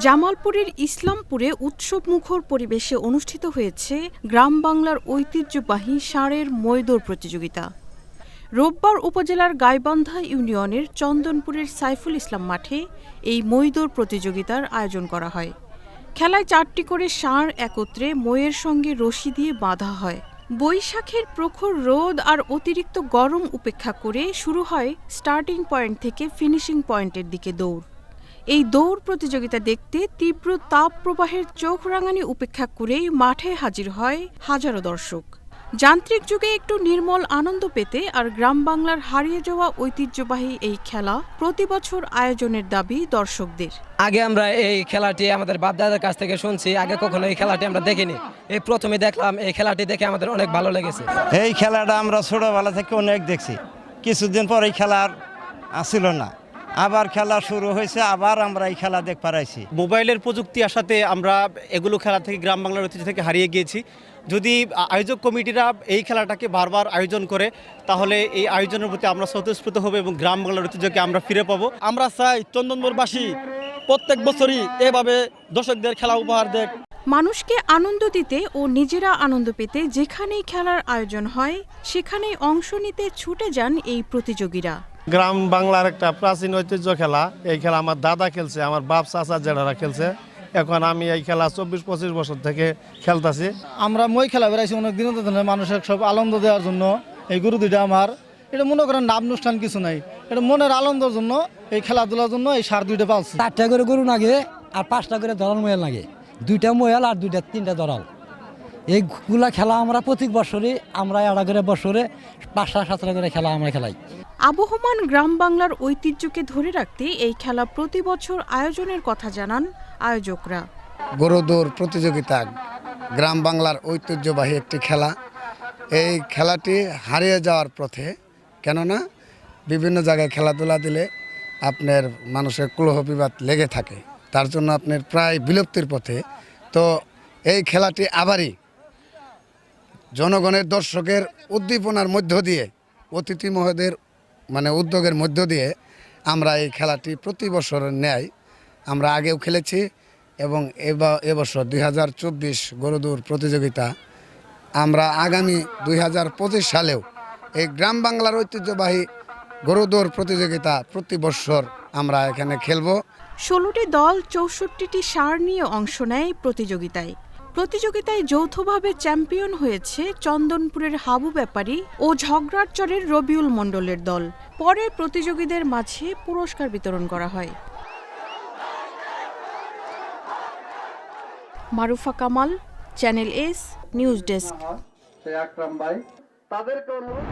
জামালপুরের ইসলামপুরে উৎসবমুখর পরিবেশে অনুষ্ঠিত হয়েছে গ্রাম বাংলার ঐতিহ্যবাহী ষাঁড়ের মৈদর প্রতিযোগিতা। রোববার উপজেলার গাইবান্ধা ইউনিয়নের চন্দনপুরের সাইফুল ইসলাম মাঠে এই মৈদর প্রতিযোগিতার আয়োজন করা হয়। খেলায় চারটি করে ষাঁড় একত্রে মইয়ের সঙ্গে রশি দিয়ে বাঁধা হয়। বৈশাখের প্রখর রোদ আর অতিরিক্ত গরম উপেক্ষা করে শুরু হয় স্টার্টিং পয়েন্ট থেকে ফিনিশিং পয়েন্টের দিকে দৌড়। এই দৌড় প্রতিযোগিতা দেখতে তীব্র তাপ প্রবাহের চোখ রাঙানি উপেক্ষা করেই মাঠে হাজির হয় হাজারো দর্শক। যান্ত্রিক যুগে একটু নির্মল আনন্দ পেতে আর গ্রাম বাংলার হারিয়ে যাওয়া ঐতিহ্যবাহী এই খেলা প্রতি বছর আয়োজনের দাবি দর্শকদের। আগে আমরা এই খেলাটি আমাদের বাপদাদার কাছ থেকে শুনছি আগে কখনো এই খেলাটি আমরা দেখিনি। এই প্রথমে দেখলাম এই খেলাটি দেখে আমাদের অনেক ভালো লেগেছে। এই খেলাটা আমরা ছোটোবেলা থেকে অনেক দেখছি। কিছুদিন পর এই খেলা আর আসিল না। আবার খেলা শুরু হয়েছে আবার আমরা এই খেলা দেখ পারাইছি মোবাইলের প্রযুক্তি আসাতে আমরা এগুলো খেলা থেকে গ্রাম বাংলার ঐতিহ্য থেকে হারিয়ে গিয়েছি। যদি আয়োজক কমিটিরা এই খেলাটাকে বারবার আয়োজন করে তাহলে এই আয়োজনের প্রতি আমরা স্বতঃস্ফূর্ত হবে এবং গ্রাম বাংলার ঐতিহ্যকে আমরা ফিরে পাবো। আমরা চাই চন্দনপুরবাসী প্রত্যেক বছরই এভাবে দর্শকদের খেলা উপহার দেখ মানুষকে আনন্দ দিতে ও নিজেরা আনন্দ পেতে যেখানেই খেলার আয়োজন হয় সেখানেই অংশ নিতে ছুটে যান এই প্রতিযোগীরা। গ্রাম বাংলার একটা প্রাচীন ঐতিহ্য খেলা। এই খেলা আমার দাদা খেলছে আমার বাপ চাচা জেঠারা খেলছে। এখন আমি এই খেলা চব্বিশ পঁচিশ বছর থেকে খেলতেছি। আমরা মই খেলা বেড়াইছি অনেক দিন ধরে মানুষের সব আনন্দ দেওয়ার জন্য। এই গুরু দুইটা আমার। এটা মনে করেন নাম অনুষ্ঠান কিছু নাই। এটা মনের আনন্দের জন্য এই খেলাধুলার জন্য এই সার দুইটা পালছি। চারটা করে গরু লাগে আর পাঁচটা করে দরাল ময়াল লাগে। দুইটা ময়াল আর দুইটা তিনটা দরাল এইগুলা খেলা আমরা প্রত্যেক বছরে আমরা একটা করে বছরে পাঁচটা সাতটা করে খেলা আমরা খেলাই। আবহমান গ্রাম বাংলার ঐতিহ্যকে ধরে রাখতে এই খেলা প্রতি বছর আয়োজনের কথা জানান আয়োজকরা। গরুদৌড় প্রতিযোগিতা গ্রাম বাংলার ঐতিহ্যবাহী একটি খেলা। এই খেলাটি হারিয়ে যাওয়ার পথে কেননা বিভিন্ন জায়গায় খেলাধুলা দিলে আপনার মানুষের কুলহ বিবাদ লেগে থাকে। তার জন্য আপনার প্রায় বিলুপ্তির পথে। তো এই খেলাটি আবারই জনগণের দর্শকের উদ্দীপনার মধ্য দিয়ে অতিথি মহোদয়ের মানে উদ্যোগের মধ্য দিয়ে আমরা এই খেলাটি প্রতি বছর ন্যায় আমরা আগেও খেলেছি এবং এবছর দুই হাজার চব্বিশ গরুদৌড় প্রতিযোগিতা। আমরা আগামী দুই হাজার পঁচিশ সালেও এই গ্রাম বাংলার ঐতিহ্যবাহী গরুদৌড় প্রতিযোগিতা প্রতি বছর আমরা এখানে খেলব। ষোলোটি দল চৌষট্টিটি সার নিয়ে অংশ নেয় প্রতিযোগিতায়। প্রতিযোগিতায় যৌথভাবে চ্যাম্পিয়ন হয়েছে চন্দনপুরের হাবু ব্যাপারী ও ঝগড়ারচরের রবিউল মণ্ডলের দল। পরে প্রতিযোগীদের মাঝে পুরস্কার বিতরণ করা হয়। Marufa Kamal channel S news desk তাদেরকে অনুরোধ